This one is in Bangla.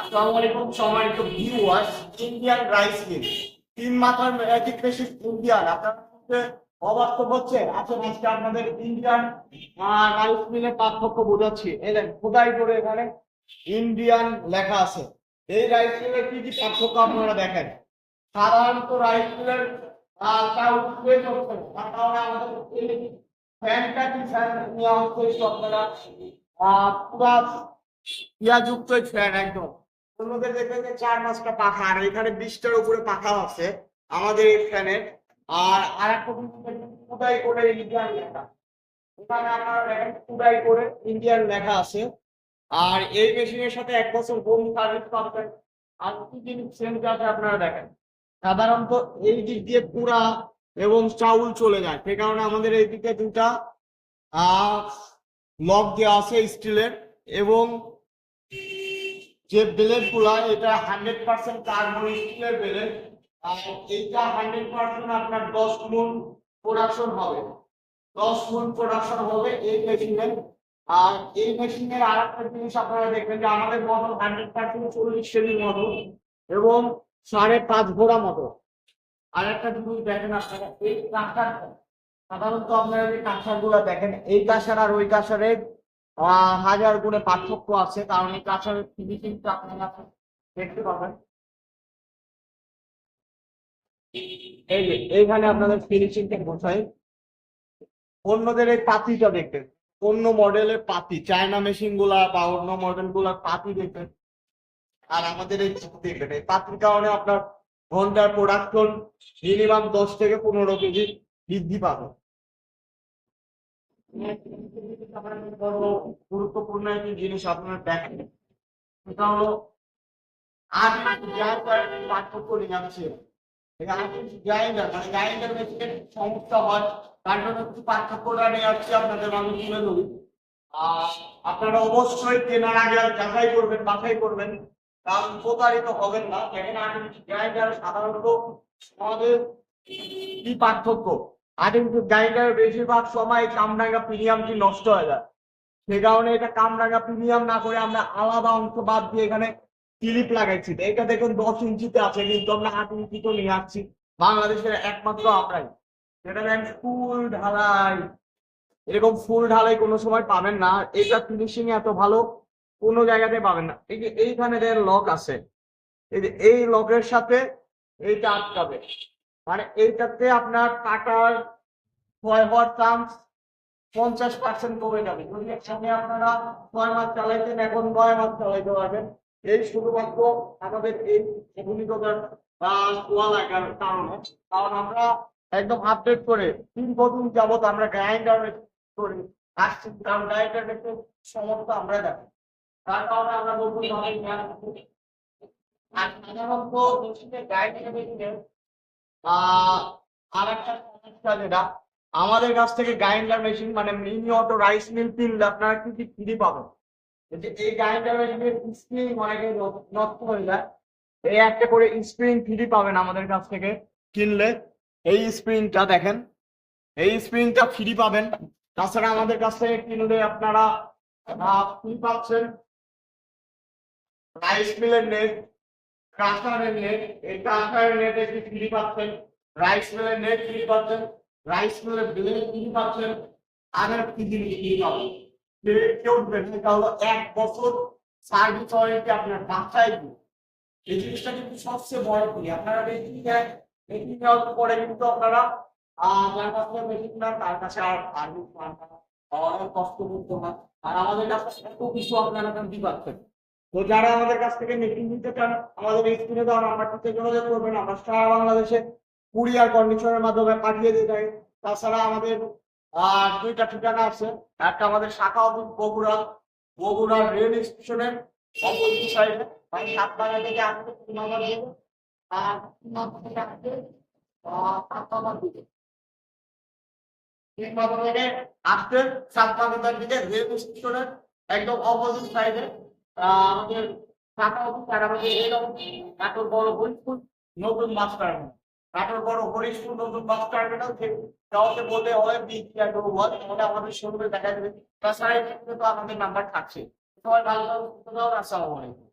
আসসালামু আলাইকুম, সম্মানিত ভিউয়ার্স ইন্ডিয়ান রাইস মিল তিন মাথার ম্যাজিক মেশিন ইন্ডিয়ান আপনার অবাস্তব হচ্ছে আসলে আজকে আপনাদের ইন্ডিয়ান রাইস মিলের পার্থক্য বোঝাচ্ছি। এই খোদাই করে এখানে ইন্ডিয়ান লেখা আছে। এই রাইস মিলের কি কি পার্থক্য আপনারা দেখেন? সাধারণত রাইস মিলের চাউল হচ্ছে। তার কারণে আমাদের ফ্যানটা কি ফ্যান নেওয়া হচ্ছে আপনারা পুরা ইয়াযুক্ত ফ্যান একদম। অন্যদের দেখবেন যে চার পাঁচটা পাখা, আর এখানে বিশটার উপরে পাখা আছে আমাদের ফ্যানের আর আর একটা করে ইন্ডিয়ান লেখা। এখানে দেখেন করে লেখা আছে। আর সাথে এক বছর হোম আপনারা দেখেন। সাধারণত এই দিক দিয়ে এবং চাউল চলে যায়। সে কারণে আমাদের এই দিকে দুটা লক দেওয়া আছে স্টিলের এবং যে ব্লেডগুলা এটা হান্ড্রেড পার্সেন্ট কার্বন স্টিলের ব্লেড আর এইটা হান্ড্রেড পার্সেন্ট আপনার দশ মুন প্রোডাকশন হবে। দশ মুন প্রোডাকশন হবে এই মেশিনের আর এই মেশিনের আর একটা জিনিস আপনারা দেখবেন যে আমাদের মডেল হান্ড্রেড পার্সেন্ট চল্লিশ কেজির মডেল এবং সাড়ে পাঁচ ঘোড়া মডেল আর একটা জিনিস দেখেন আপনারা, এই কাঁসার সাধারণত আপনারা যে কাঁসারগুলা দেখেন, এই কাঁসার আর ওই কাঁসারের হাজার গুণে পার্থক্য আছে, কারণ এই কাঁসারের ফিনিশিংটা আপনারা দেখতে পাবেন। এই যে, এইখানে আপনাদের ফিনিশিংটা বোঝাই। অন্যদের এই পাতিটা দেখবেন, অন্য মডেলের পাতি, চায়না মেশিনগুলা বা অন্য মডেলগুলার পাতি দেখবেন। আর আমাদের এই দেখবেন, এই পাতির কারণে আপনার ঘণ্টার প্রোডাকশন মিনিমাম দশ থেকে পনেরো কেজি বৃদ্ধি পাবে। গুরুত্বপূর্ণ একটি জিনিস আপনার দেখেন সেটা হলো পার্থক্য নিয়ে মানে সমস্যা হয়। তার জন্য পার্থক্যটা নিয়ে আপনাদের আপনারা অবশ্যই কেনার আগে যাচাই করবেন, বাছাই করবেন। কারণ প্রতারিত হবেন না। দেখেন গ্রাইন্ডার সাধারণত আমাদের কি পার্থক্য? গ্রাইন্ডার বেশিরভাগ সময় কামরাঙ্গা প্রিমিয়ামটি নষ্ট হয়ে যায়? সে কারণে এটা কামরাঙ্গা প্রিমিয়াম না করে আমরা আলাদা অংশ বাদ দিয়ে এখানে ক্লিপ লাগাইছি। এটা দেখুন দশ ইঞ্চিতে আছে, কিন্তু আমরা আট ইঞ্চিতে নিয়ে আসছি। বাংলাদেশের একমাত্র আমরাই সেটা দেখেন ফুল ঢালাই। এরকম ফুল ঢালাই কোনো সময় পাবেন না। এটা ফিনিশিং এত ভালো, কোনো জায়গাতে পাবেন না। এই যে এইখানে যে লক আছে, এই যে এই লকের সাথে এইটা আটকাবে। মানে এইটাতে আপনার টাকার ক্ষয় হওয়ার চান্স পঞ্চাশ পার্সেন্ট কমে যাবে। যদি একসঙ্গে আপনারা ছয় মাস চালাইতেন, এখন নয় মাস চালাইতে পারবেন। এই শুধুমাত্র আমাদের এই লাগার কারণে। কারণ আমরা একদম আপডেট করে তিন বছর যাবত আমরা গ্রাইন্ডার করি। আসছি, কারণ গ্রাইন্ডার একটু সমস্যা আমরা দেখি। তার কারণে আমরা জ্ঞান আর সাধারণত আহ আর একটা সমস্যা যেটা, আমাদের কাছ থেকে গ্রাইন্ডার মেশিন মানে মিনি অটো রাইস মিল কিনলে আপনারা কি কি ফ্রি পাবেন? এই গ্রাইন্ডার মেশিনের স্প্রিং অনেকে নষ্ট হয়ে যায়। এই একটা করে স্প্রিং ফ্রি পাবেন আমাদের কাছ থেকে কিনলে। এই স্প্রিংটা দেখেন, এই স্প্রিংটা ফ্রি পাবেন। তাছাড়া আমাদের কাছ থেকে কিনলে আপনারা ফ্রি পাচ্ছেন? রাইস মিলের নেট কাঁসারের নেট এই কাঁসারের নেট একটি ফ্রি পাচ্ছেন? রাইস মিলের নেট ফ্রি পাচ্ছেন? রাইস মিলের ব্লেড ফ্রি পাচ্ছেন? আর একটি জিনিস ফ্রি পাবেন? এক বছর আপনার। এই জিনিসটা কিন্তু সবচেয়ে বড় করি আপনারা পরে কিন্তু আপনারা তার কাছে আর কষ্ট হয় আর আমাদের কাছে এত কিছু আপনারা দিতে পারছেন তো যারা আমাদের কাছ থেকে মেশিন নিতে চান আমাদের স্ক্রিনে দেওয়া নাম্বারটিতে যোগাযোগ করবেন। আমরা সারা বাংলাদেশে কুরিয়ার কন্ডিশনের মাধ্যমে পাঠিয়ে দিয়ে থাকি তাছাড়া আমাদের দুইটা ঠিকানা আছে। একটা আমাদের শাখা অফিস বগুড়া। বগুড়া রেল স্টেশনের অপোজিট সাইডে থেকে আসতে তিন নম্বর দিকে আর আসতে আহ, সাত নম্বর দিকে আসতে সাত দিকে রেল স্টেশনের একদম অপোজিট সাইডে আমাদের আর আমাদের রেল অফিস বড় হরিশপুর নতুন বাস টার্মিনাল নাটোর বড় হরিশপুর নতুন বাস টার্মিনাল কাউকে বলতে হয় বিক্রিয়া করব বল আমাদের শোরুমে দেখা যাবে। তাছাড়া এখানে তো আমাদের নাম্বার থাকছে। সবাই ভালো থাকুন, আলাইকুম।